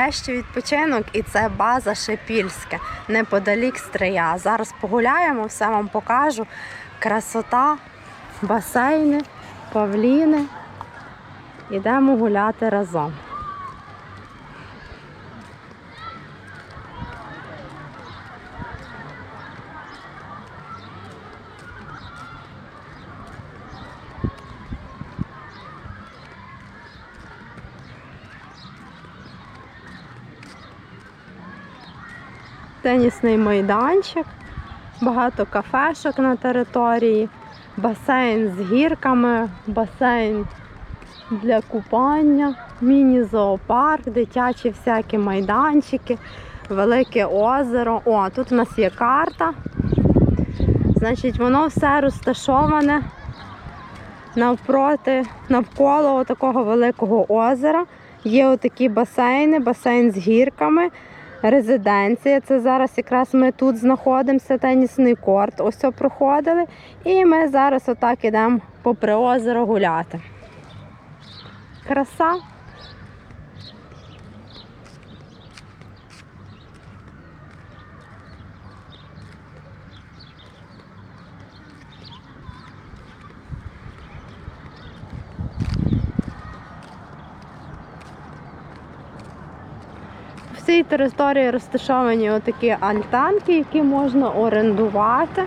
Нарешті відпочинок і це база Шепільське, неподалік Стрия. Зараз погуляємо, все вам покажу. Красота, басейни, павліни. Ідемо гуляти разом. Тенісний майданчик, багато кафешок на території, басейн з гірками, басейн для купання, міні-зоопарк, дитячі всякі майданчики, велике озеро. О, тут у нас є карта. Значить, воно все розташоване навпроти, навколо такого великого озера. Є отакі басейни, басейн з гірками, резиденція. Це зараз якраз ми тут знаходимося, тенісний корт. Ось проходили. І ми зараз отак ідемо попри озеро гуляти. Краса. Цій території розташовані отакі альтанки, які можна орендувати.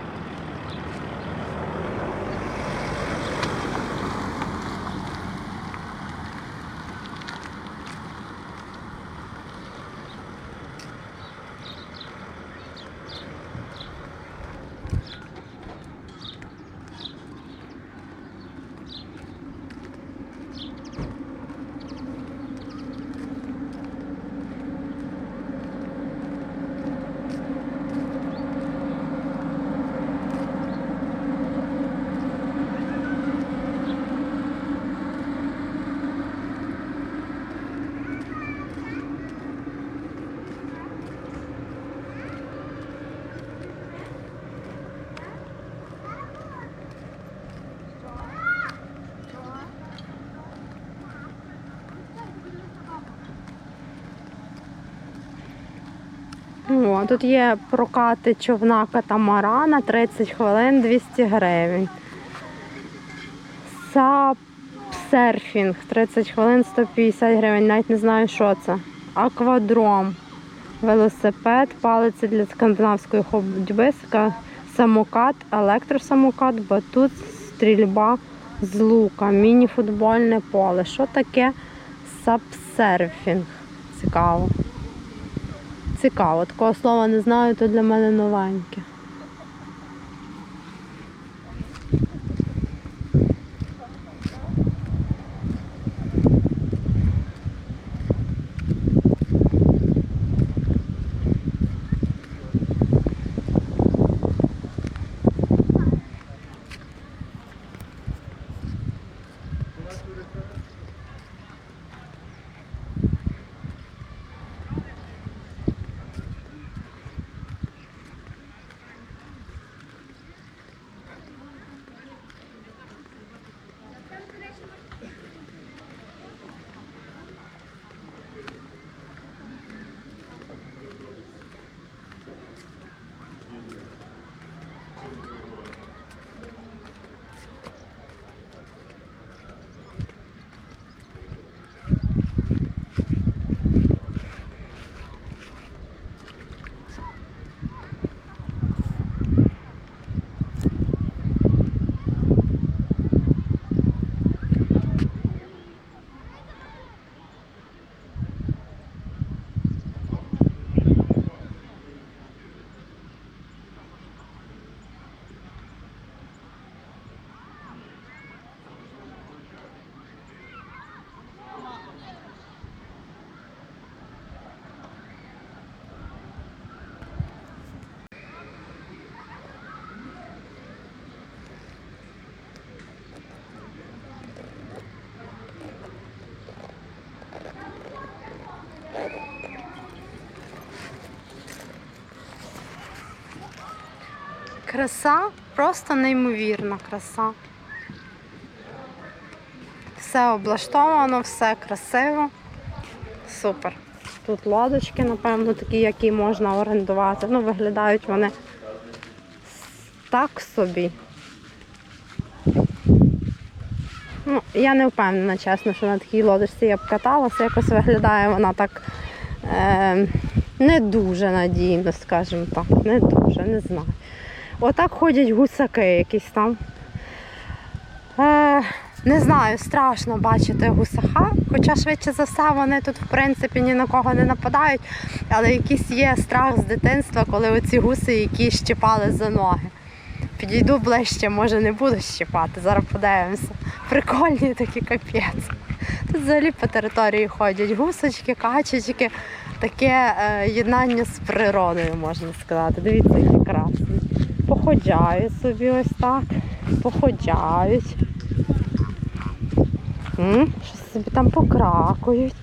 Тут є прокати човна катамарана 30 хвилин 200 гривень. Сапсерфінг 30 хвилин 150 гривень, навіть не знаю, що це. Аквадром, велосипед, палиці для скандинавської ходьби, самокат, електросамокат, батут, стрільба з лука, міні-футбольне поле. Що таке сапсерфінг? Цікаво. Цікаво, такого слова не знаю, то для мене новеньке. Краса, просто неймовірна краса. Все облаштовано, все красиво. Супер. тут лодочки, напевно, такі, які можна орендувати. Ну, виглядають вони так собі. Ну, я не впевнена, чесно, що на такій лодочці я б каталася. Якось виглядає вона так е, не дуже надійно, скажімо так. Не дуже, не знаю. Отак ходять гусаки якісь там. Е, не знаю, страшно бачити гусака, хоча швидше за все вони тут в принципі ні на кого не нападають, але якийсь є страх з дитинства, коли оці гуси, які щіпали за ноги. Підійду ближче, може не буду щіпати, зараз подивимося. Прикольні такі капець. Тут взагалі по території ходять гусочки, качечки, таке е, єднання з природою, можна сказати. Дивіться, які красні. Походяють собі ось так, походяють. М, Щось собі там покракують.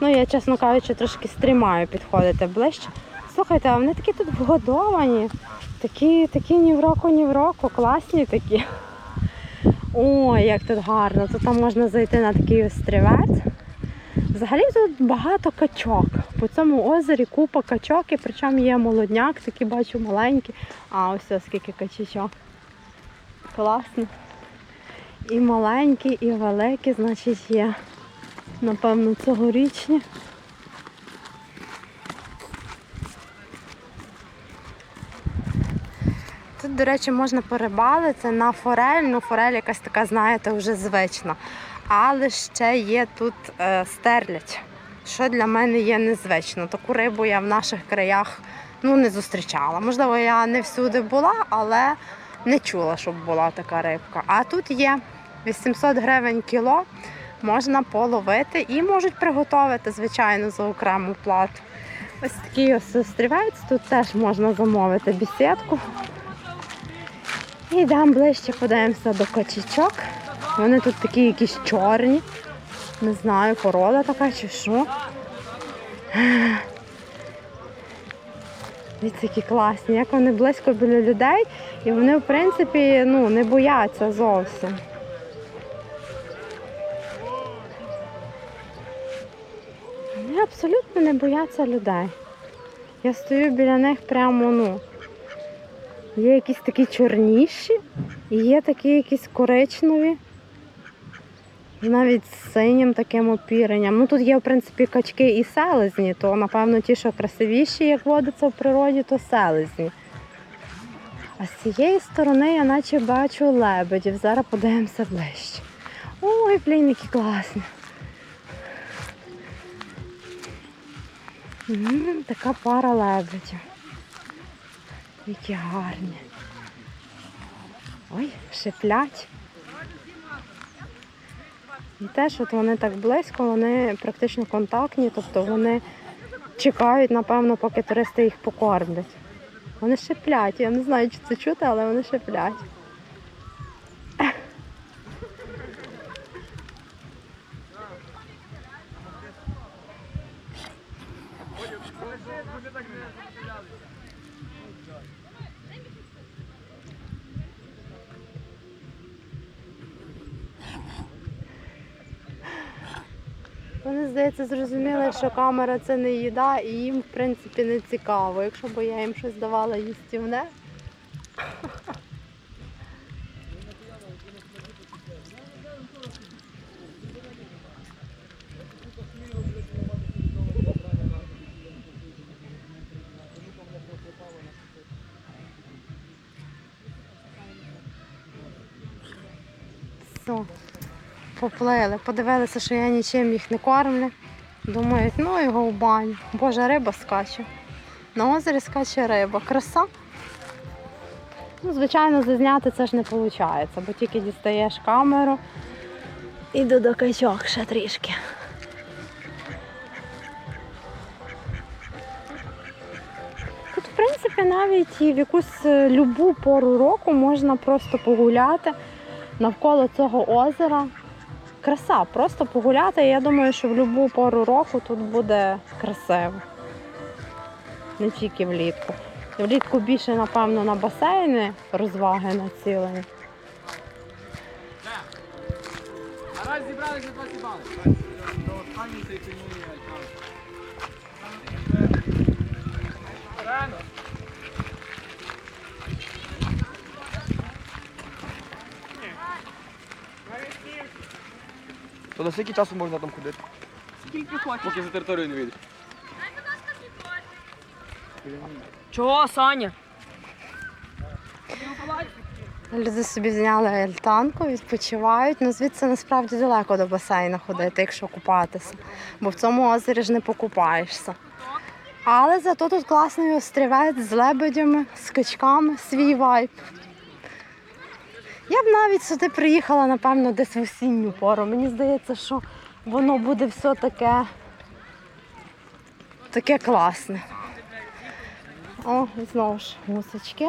Ну, я, чесно кажучи, трошки стрімаю підходити ближче. Слухайте, а вони такі тут вгодовані. Такі, такі ні в року, ні в року, класні такі. Ой, як тут гарно. Тут там можна зайти на такий острівець. Взагалі тут багато качок. По цьому озері купа качок, і причому є молодняк, такі бачу маленькі. А ось ось скільки качечок. Класно. І маленькі, і великі, значить, є. Напевно, цьогорічні. Тут, до речі, можна порибалити на форель. Ну, форель якась така, знаєте, вже звична. Але ще є тут е, стерлядь, що для мене є незвично. Таку рибу я в наших краях ну, не зустрічала. Можливо, я не всюди була, але не чула, щоб була така рибка. А тут є 800 гривень кіло, можна половити і можуть приготувати, звичайно, за окрему плату. Ось такий ось острівець, тут теж можна замовити бесідку. І йдемо ближче, подивимося до качечок. Вони тут такі якісь чорні. Не знаю, порода така чи що. Дивіться, які класні, як вони близько біля людей, і вони, в принципі, ну, не бояться зовсім. Вони абсолютно не бояться людей. Я стою біля них прямо, ну. Є якісь такі чорніші, і є такі якісь коричневі. Навіть з синім таким опіренням. Ну тут є, в принципі, качки і селезні, то напевно ті, що красивіші, як водиться в природі, то селезні. А з цієї сторони я наче бачу лебедів. Зараз подивимося ближче. Ой, блін, які класні. М, Така пара лебедів. Які гарні. Ой, шиплять. І теж от вони так близько, вони практично контактні, тобто вони чекають, напевно, поки туристи їх покормлять. Вони шиплять. Я не знаю, чи це чути, але вони шиплять. Здається, зрозуміли, що камера це не їда, і їм, в принципі, не цікаво. Якщо б я їм щось давала їстівне. Все поплили. Подивилися, що я нічим їх не кормлю. Думають, ну його в баню. Боже, риба скаче. На озері скаче риба. Краса. Ну, звичайно, зазняти це ж не виходить, бо тільки дістаєш камеру. Іду до качок ще трішки. Тут, в принципі, навіть в якусь е, любу пору року можна просто погуляти навколо цього озера. Краса, просто погуляти. Я думаю, що в будь-яку пору року тут буде красиво. Не тільки влітку. Влітку більше, напевно, на басейни розваги націлені. Наразі зібралися 20 балів. до останньої цієї пильної альтанки. Рано. То на скільки часу можна там ходити? Скільки хочеш. Поки за територію не вийдеш. Чого, Саня? Люди собі зняли альтанку, відпочивають. Ну звідси насправді далеко до басейну ходити, якщо купатися. Бо в цьому озері ж не покупаєшся. Але зато тут класний острівець з лебедями, з качками, свій вайб. Я б навіть сюди приїхала, напевно, десь в осінню пору. Мені здається, що воно буде все таке, таке класне. О, знову ж гусочки.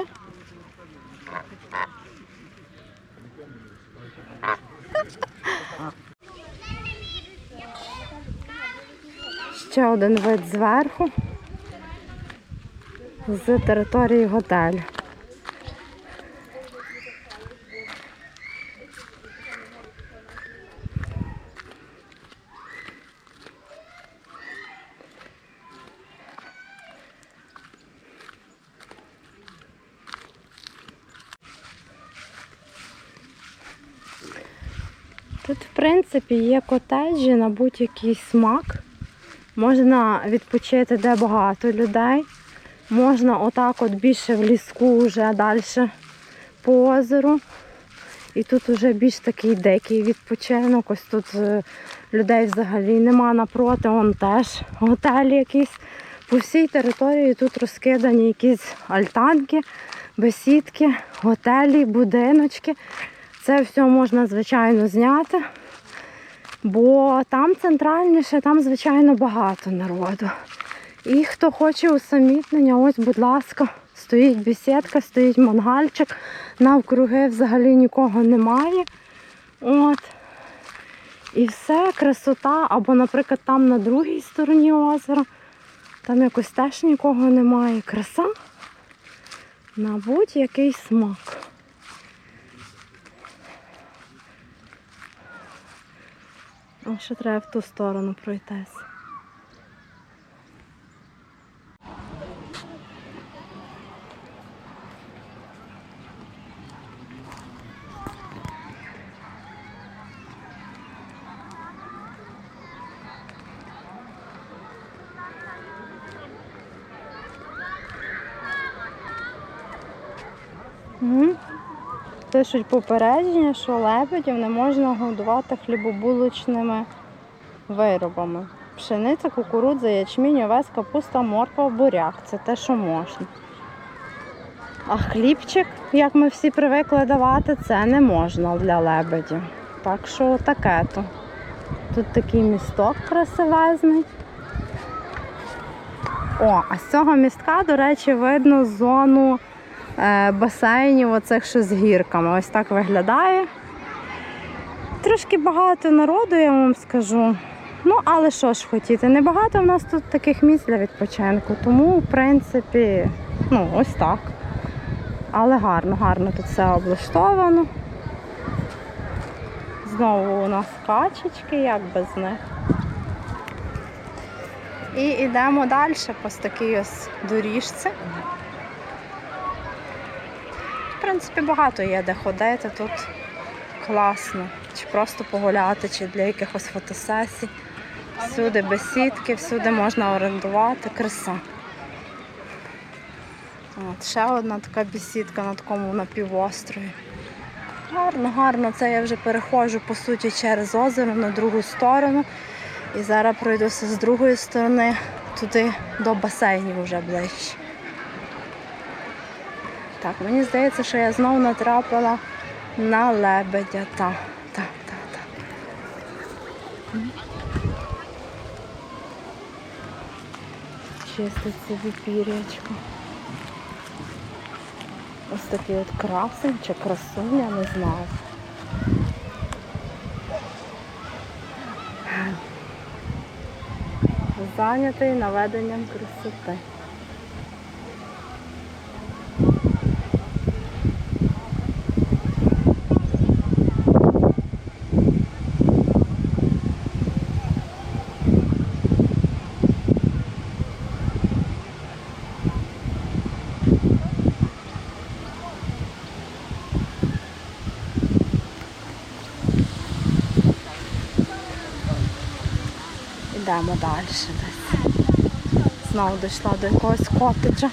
Ще один вид зверху з території готелю. Тут, в принципі, є котеджі на будь-який смак. Можна відпочити де багато людей. Можна отак от більше в ліску вже далі по озеру. І тут вже більш такий дикий відпочинок. Ось тут е, людей взагалі нема напроти, он теж готель якийсь. По всій території тут розкидані якісь альтанки, бесідки, готелі, будиночки. Це все можна, звичайно, зняти. Бо там центральніше, там, звичайно, багато народу. І хто хоче усамітнення, ось, будь ласка, стоїть бесідка, стоїть мангальчик, навкруги взагалі нікого немає. От. І все, красота. Або, наприклад, там на другій стороні озера, там якось теж нікого немає. Краса на будь-який смак. А ще треба в ту сторону пройтись. Мгм. Пишуть попередження, що лебедів не можна годувати хлібобулочними виробами. Пшениця, кукурудза, ячмінь, овес, капуста, морква, буряк. Це те, що можна. А хлібчик, як ми всі привикли давати, це не можна для лебедів. Так що таке то. Тут такий місток красивезний. О, а з цього містка, до речі, видно зону басейнів, оцих що з гірками. Ось так виглядає. Трошки багато народу, я вам скажу. Ну, але що ж хотіти, небагато в нас тут таких місць для відпочинку, тому, в принципі, ну, ось так. Але гарно, гарно тут все облаштовано. Знову у нас качечки, як без них. І йдемо далі по такій ось доріжці. Принципі, багато є де ходити тут класно. Чи просто погуляти, чи для якихось фотосесій. Всюди бесідки, всюди можна орендувати. Краса. От, ще одна така бесідка на такому напівострові. Гарно, гарно. Це я вже переходжу по суті через озеро на другу сторону. І зараз пройдуся з другої сторони туди до басейнів вже ближче. Так, мені здається, що я знову натрапила на лебедя. Так, так, так, так. Чистить собі. Ось такий от красень чи красуня, не знаю. Зайнятий наведенням красоти. Йдемо далі десь. Знову дійшла до якогось котеджа.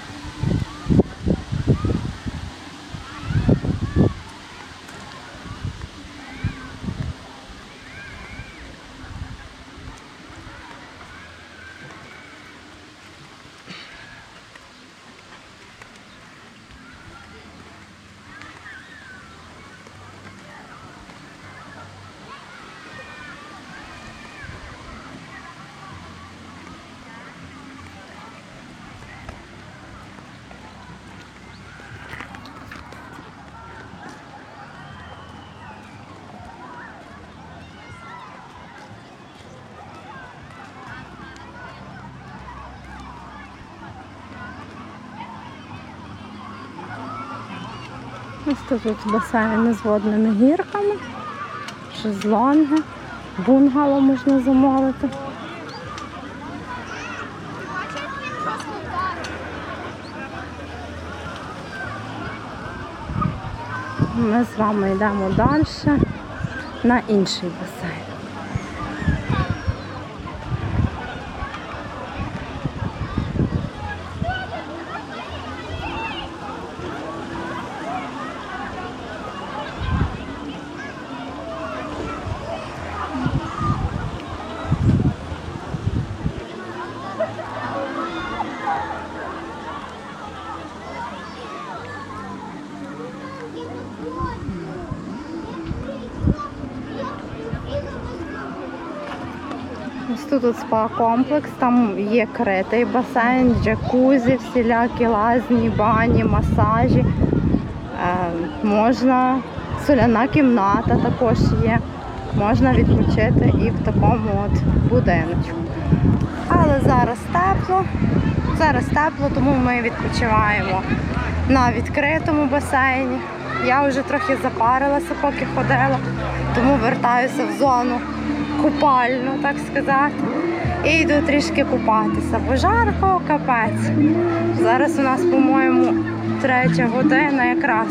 Ось тут басейни з водними гірками, шезлонги, бунгало можна замовити. Ми з вами йдемо далі на інший басейн. Тут спа-комплекс, там є критий басейн, джакузі, всілякі лазні, бані, масажі. Е, можна, соляна кімната також є. Можна відпочити і в такому от будиночку. Але зараз тепло. Зараз тепло, тому ми відпочиваємо на відкритому басейні. Я вже трохи запарилася, поки ходила, тому вертаюся в зону купальну, так сказати. І йду трішки купатися, бо жарко капець. Зараз у нас, по-моєму, третя година якраз.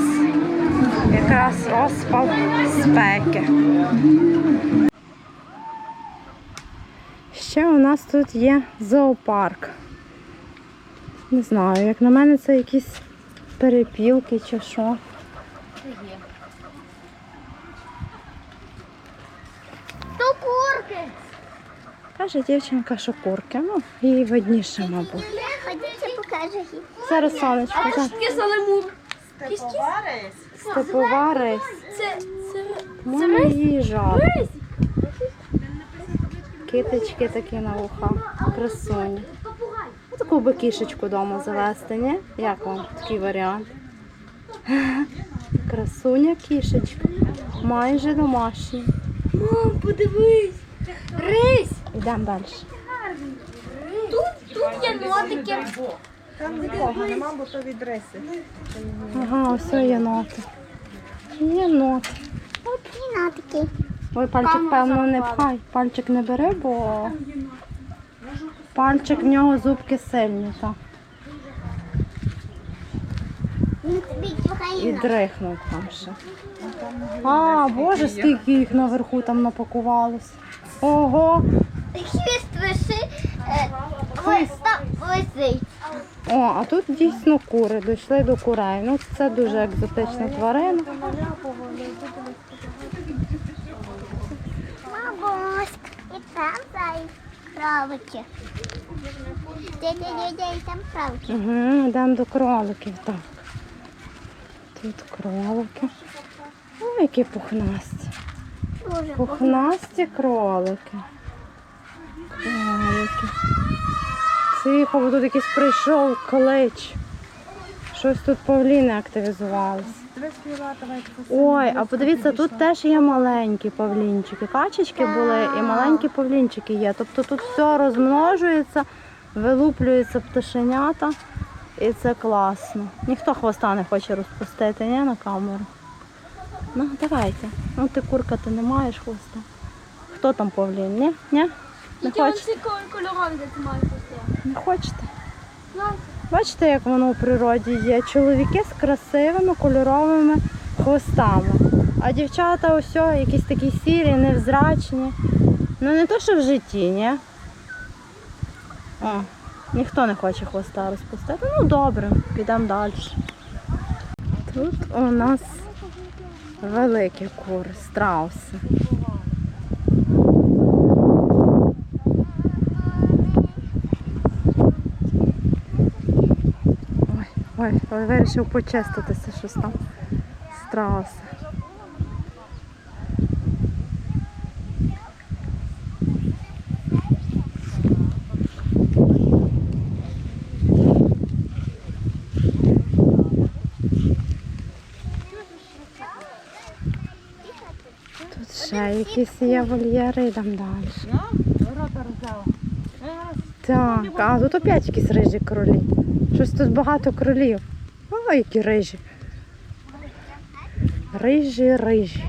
Якраз розпал спеки. Ще у нас тут є зоопарк. Не знаю, як на мене, це якісь перепілки чи що. То курки. Каже дівчинка, що курки. Ну, їй видніше, мабуть. Ходіть, покаже їй. Зараз сонечко, так. Таке залимур. Степова рись. Це, це, Моя їжа. Китички такі на вухах. Красуні. Ну, Таку би кішечку вдома завести, ні? Як вам такий варіант? Красуня кішечка. Майже домашня. Мам, подивись. Рись. Йдемо далі. Тут, тут є нотики. Там нікого. Нема, Ага, ось. Єнот. Тут є нотики. Ой, пальчик, певно, не пхай. Пальчик не бери, бо пальчик в нього зубки сильні. Так. Тобі І дрихнув там ще. А, боже, скільки їх наверху там напакувалось. Ого. Хвіст виши. е, висить. О, а тут дійсно кури, дійшли до курей. Ну, це дуже екзотична тварина. Бабусь. І там зай. Правики. Дядя, дядя, і там правики. Угу, йдемо до кроликів, так. Тут кролики. Ой, які пухнасті. Пухнасті кролики. Кролики. Бо тут якийсь прийшов клич. Щось тут павліни активізувалися. Ой, а подивіться, тут теж є маленькі павлінчики. Качечки були і маленькі павлінчики є. Тобто тут все розмножується, вилуплюються пташенята. І це класно. Ніхто хвоста не хоче розпустити, ні, на камеру. Ну, давайте. Ну ти курка, ти не маєш хвоста. Хто там павлін? Ні? Ні? Не хочете? кольорові, де Не хочете? Бачите, як воно у природі є. Чоловіки з красивими кольоровими хвостами. А дівчата ось якісь такі сірі, невзрачні. Ну не то, що в житті, ні? О, ніхто не хоче хвоста розпустити. Ну добре, підемо далі. Тут у нас великі кури, страуси. Ой, ой, ой, вирішив почиститися щось там. Страуси. Тут ще якісь є вольєри, йдемо далі. Так, а тут опять якісь рижі кролі. Щось тут багато кролів. О, які рижі. Рижі, рижі.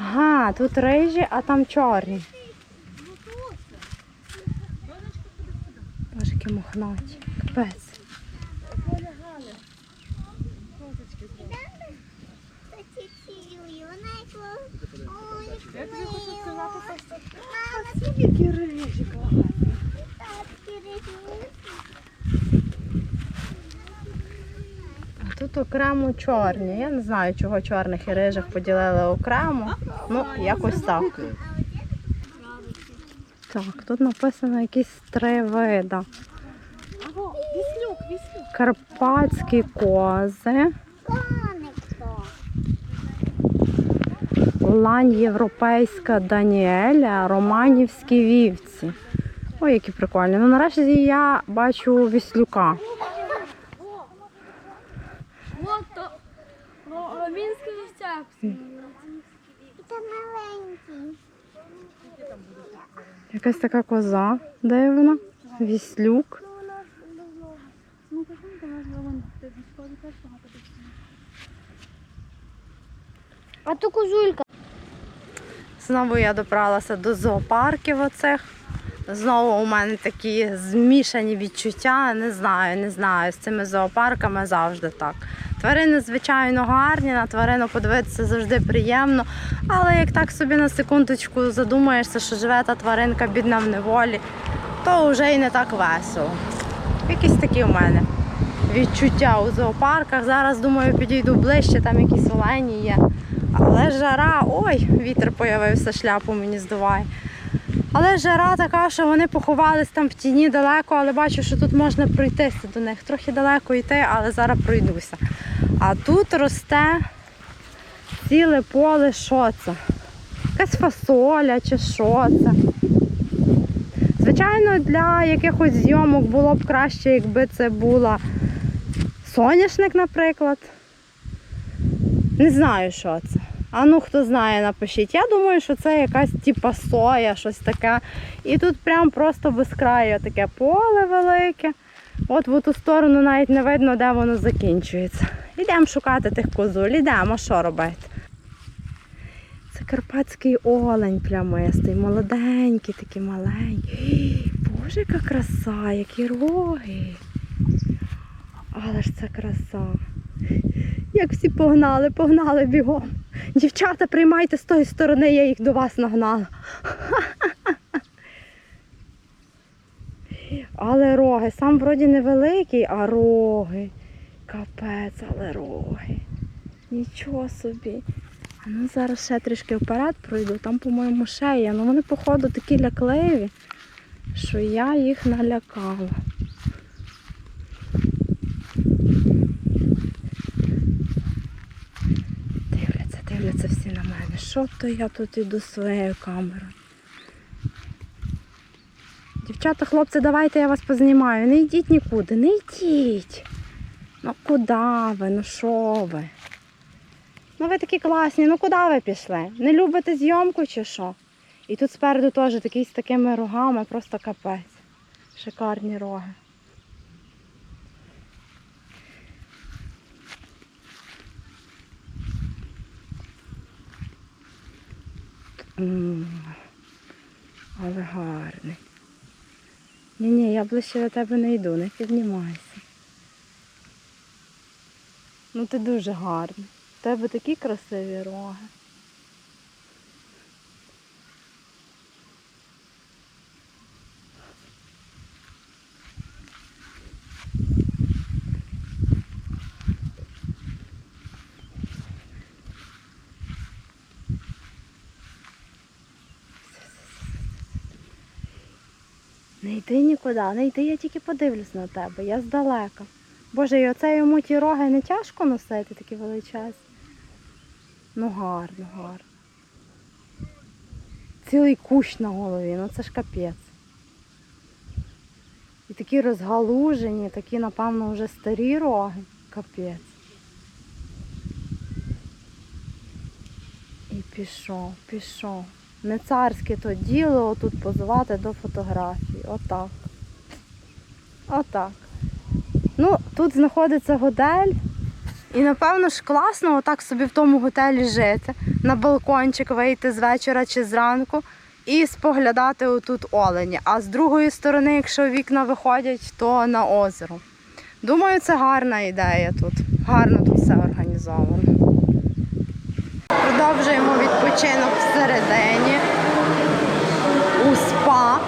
Ага, тут рижі, а там чорні. Боже, які мохнаті. Капець. Які рижі А тут окремо чорні. Я не знаю, чого чорних і рижих поділили окремо. Ну, якось так. Так, тут написано якісь три вида. Карпатські кози, лань європейська Даніеля, романівські вівці. Ой, які прикольні. Ну нарешті я бачу віслюка. Вот то. Ну, він скажіться. Це маленький. Якась така коза дивна. Віслюк. А то козулька. Знову я добралася до зоопарків оцих. Знову у мене такі змішані відчуття. Не знаю, не знаю. З цими зоопарками завжди так. Тварини, звичайно, гарні, на тварину подивитися завжди приємно. Але як так собі на секундочку задумаєшся, що живе та тваринка бідна в неволі, то вже й не так весело. Якісь такі у мене відчуття у зоопарках. Зараз думаю, підійду ближче, там якісь олені є. Але жара, ой, вітер появився, шляпу мені здуває. Але жара така, що вони поховались там в тіні далеко, але бачу, що тут можна пройтися до них. Трохи далеко йти, але зараз пройдуся. А тут росте ціле поле, що це? Якась фасоля чи що це. Звичайно, для якихось зйомок було б краще, якби це була соняшник, наприклад. Не знаю, що це. А ну хто знає, напишіть. Я думаю, що це якась типа соя, щось таке. І тут прям просто без краю таке поле велике. От в ту сторону навіть не видно, де воно закінчується. Йдемо шукати тих козуль, йдемо, що робити. Це карпатський олень плямистий, молоденький, такий маленький. Боже, яка краса, які роги. Але ж це краса. Як всі погнали, погнали бігом. Дівчата, приймайте з тої сторони, я їх до вас нагнала. Але роги, сам вроді невеликий, а роги. Капець, але роги. Нічого собі. А ну зараз ще трішки вперед пройду, там, по-моєму, ще є. Ну вони, походу, такі лякливі, що я їх налякала. Дивляться, дивляться всі на мене. Що то я тут іду своєю камерою? Дівчата, хлопці, давайте я вас познімаю. Не йдіть нікуди, не йдіть. Ну куди ви? Ну що ви? Ну ви такі класні, ну куди ви пішли? Не любите зйомку чи що? І тут спереду теж такий з такими рогами, просто капець. Шикарні роги. Але гарний. Ні, ні, я ближче до тебе не йду, не піднімайся. Ну ти дуже гарний. У тебе такі красиві роги. Не йди нікуди, не йди, я тільки подивлюсь на тебе, я здалека. Боже, і оце йому ті роги не тяжко носити, такі величезні. Ну гарно, гарно. Цілий кущ на голові, ну це ж капець. І такі розгалужені, такі, напевно, вже старі роги. Капець. І пішов, пішов. Не царське то діло отут позувати до фотографії. Отак. Отак. Ну, тут знаходиться готель. І напевно ж класно отак собі в тому готелі жити, на балкончик вийти з вечора чи зранку і споглядати отут олені. А з другої сторони, якщо вікна виходять, то на озеро. Думаю, це гарна ідея тут. Гарно тут все організовано. Продовжуємо відпочинок всередині у спа.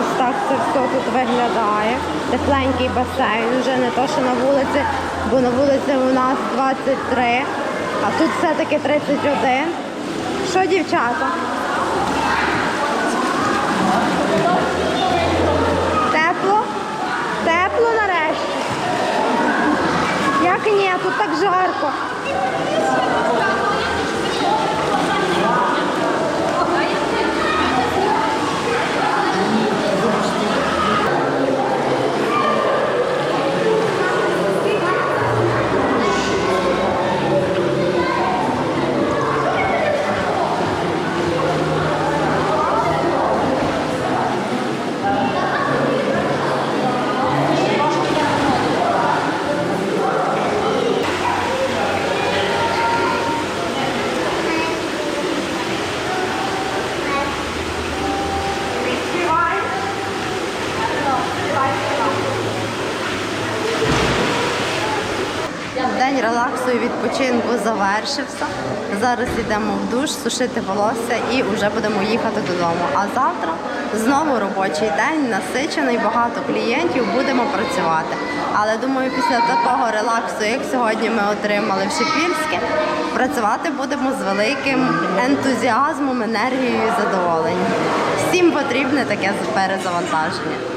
Ось так це все тут виглядає. Тепленький басейн, вже не то, що на вулиці, бо на вулиці у нас 23, а тут все-таки 31. Що, дівчата? Тепло? Тепло нарешті. Як ні, тут так жарко. День релаксу і відпочинку завершився. Зараз йдемо в душ, сушити волосся і вже будемо їхати додому. А завтра знову робочий день, насичений, багато клієнтів, будемо працювати. Але думаю, після такого релаксу, як сьогодні ми отримали в Шепільське, працювати будемо з великим ентузіазмом, енергією і задоволенням. Всім потрібне таке перезавантаження.